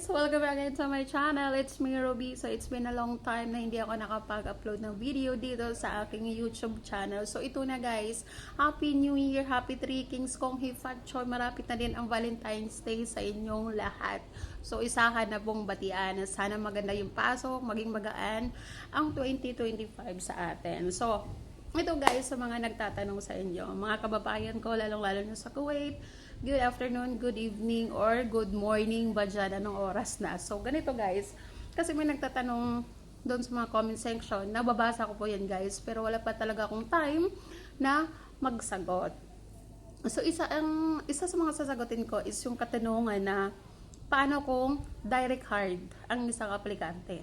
guys! Welcome back again to my channel. It's me, Ruby. So, it's been a long time na hindi ako nakapag-upload ng video dito sa aking YouTube channel. So, ito na guys. Happy New Year! Happy Three Kings Kong Hifat Choy. Marapit na din ang Valentine's Day sa inyong lahat. So, isahan na pong batian. Sana maganda yung pasok, maging magaan ang 2025 sa atin. So, ito guys, sa mga nagtatanong sa inyo, mga kababayan ko, lalong-lalo na sa Kuwait, good afternoon, good evening, or good morning ba dyan, anong oras na. So, ganito guys, kasi may nagtatanong doon sa mga comment section, nababasa ko po yan guys, pero wala pa talaga akong time na magsagot. So, isa, ang, isa sa mga sasagutin ko is yung katanungan na paano kung direct hard ang isang aplikante?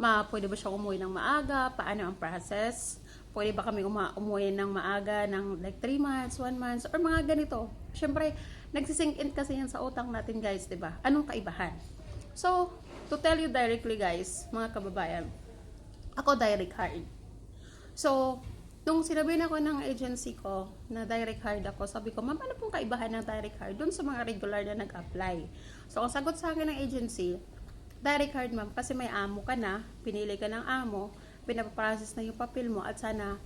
Ma pwede ba siya umuwi ng maaga, paano ang process, pwede ba kami uma- umuwi ng maaga ng like 3 months, 1 months, or mga ganito. Siyempre, nagsisink in kasi yan sa utang natin guys, di ba? Anong kaibahan? So, to tell you directly guys, mga kababayan, ako direct hard. So, nung sinabi na ako ng agency ko na direct hard ako, sabi ko, ma'am, ano pong kaibahan ng direct hard dun sa mga regular na nag-apply? So, ang sagot sa akin ng agency, direct hard ma'am, kasi may amo ka na, pinili ka ng amo, pinapaprocess na yung papel mo at sana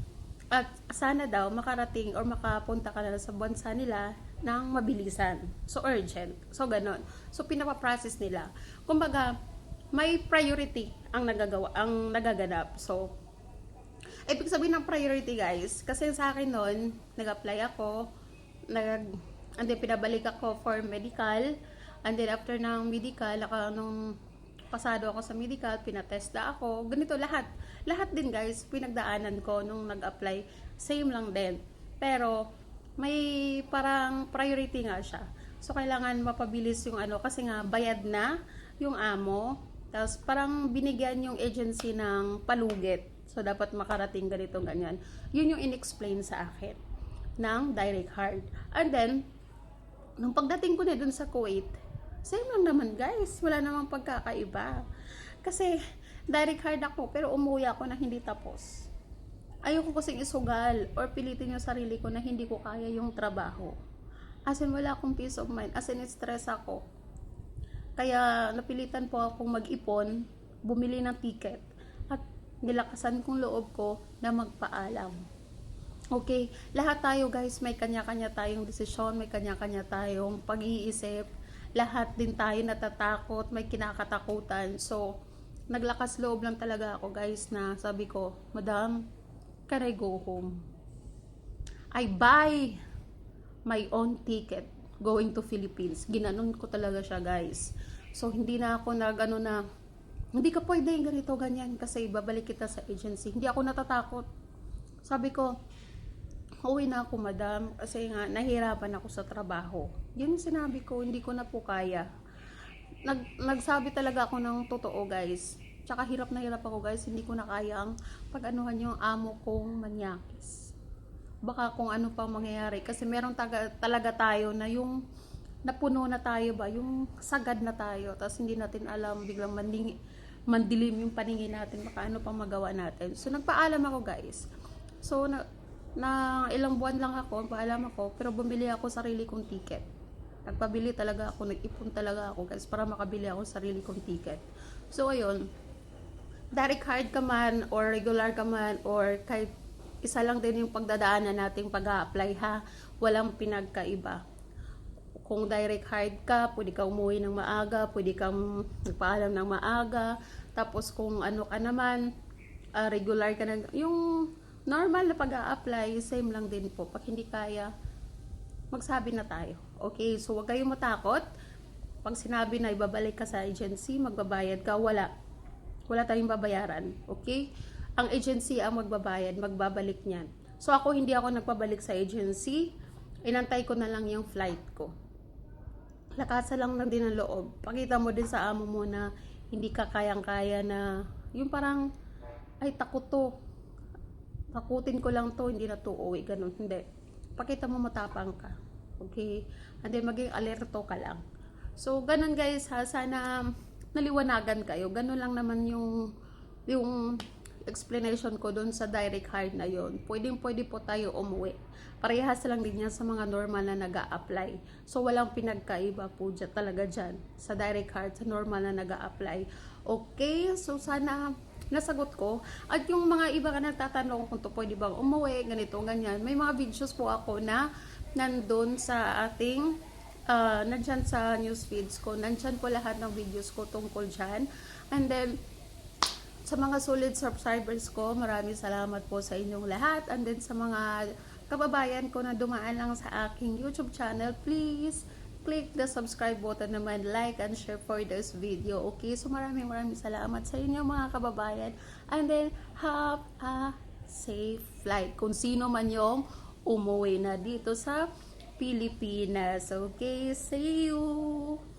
at sana daw makarating or makapunta ka na sa bansa nila ng mabilisan. So urgent. So ganon. So pinapaprocess nila. Kumbaga, may priority ang nagagawa, ang nagaganap. So ibig sabihin ng priority guys, kasi sa akin noon, nag-apply ako, nag and then pinabalik ako for medical, and then after ng medical, naka, nung pasado ako sa medical, pinatesta ako, ganito lahat. Lahat din guys, pinagdaanan ko nung nag-apply, same lang din. Pero, may parang priority nga siya. So, kailangan mapabilis yung ano, kasi nga, bayad na yung amo, tapos parang binigyan yung agency ng palugit. So, dapat makarating ganito, ganyan. Yun yung in-explain sa akin ng direct hard. And then, nung pagdating ko na dun sa Kuwait, same lang naman guys. Wala namang pagkakaiba. Kasi, direct hard ako, pero umuwi ako na hindi tapos. Ayoko kasing isugal or pilitin yung sarili ko na hindi ko kaya yung trabaho. As in, wala akong peace of mind. As in, stress ako. Kaya, napilitan po akong mag-ipon, bumili ng ticket, at nilakasan kong loob ko na magpaalam. Okay, lahat tayo guys, may kanya-kanya tayong desisyon, may kanya-kanya tayong pag-iisip. Lahat din tayo natatakot, may kinakatakutan. So, naglakas loob lang talaga ako guys na sabi ko, Madam, can I go home? I buy my own ticket going to Philippines. Ginanon ko talaga siya guys. So, hindi na ako nag ano na, hindi ka pwede ganito, ganyan kasi babalik kita sa agency. Hindi ako natatakot. Sabi ko, uwi na ako madam kasi nga nahirapan ako sa trabaho. Yun sinabi ko, hindi ko na po kaya. Nag, nagsabi talaga ako ng totoo guys. Tsaka hirap na hirap ako guys, hindi ko na kaya ang pag-anuhan yung amo kong manyakis. Baka kung ano pang mangyayari. Kasi meron taga, talaga tayo na yung napuno na tayo ba, yung sagad na tayo. Tapos hindi natin alam, biglang manding, mandilim yung paningin natin, baka ano pang magawa natin. So nagpaalam ako guys. So na, na ilang buwan lang ako, paalam ako, pero bumili ako sarili kong ticket. Nagpabili talaga ako, nag-ipon talaga ako guys para makabili ako sarili kong ticket. So ayun, direct hard ka man or regular ka man or kahit isa lang din yung pagdadaanan nating pag apply ha, walang pinagkaiba. Kung direct hard ka, pwede ka umuwi ng maaga, pwede kang nagpaalam ng maaga, tapos kung ano ka naman, ah, regular ka na, yung normal na pag apply same lang din po. Pag hindi kaya, magsabi na tayo. Okay, so huwag kayong matakot. Pag sinabi na ibabalik ka sa agency, magbabayad ka, wala. Wala tayong babayaran. Okay? Ang agency ang magbabayad, magbabalik niyan. So ako hindi ako nagpabalik sa agency. Inantay ko na lang yung flight ko. Lakasan lang lang din ang loob. Pakita mo din sa amo mo na hindi ka kayang-kaya na yung parang ay takot to. Takutin ko lang to, hindi na to uwi. Ganun. Hindi. Pakita mo matapang ka. Okay? And then maging alerto ka lang. So, ganun guys ha. Sana naliwanagan kayo. Ganun lang naman yung yung explanation ko doon sa direct hire na yon. Pwedeng pwede po tayo umuwi. Parehas lang din yan sa mga normal na nag apply So, walang pinagkaiba po dyan, talaga dyan sa direct hire, sa normal na nag apply Okay? So, sana nasagot ko. At yung mga iba ka nagtatanong kung to pwede bang umuwi, ganito, ganyan. May mga videos po ako na nandun sa ating uh, nandyan sa news feeds ko. Nandyan po lahat ng videos ko tungkol dyan. And then, sa mga solid subscribers ko, maraming salamat po sa inyong lahat. And then sa mga kababayan ko na dumaan lang sa aking YouTube channel, please click the subscribe button naman, like and share for this video. Okay? So maraming maraming salamat sa inyo mga kababayan. And then, have a safe flight. Kung sino man yung umuwi na dito sa Pilipinas. Okay? See you!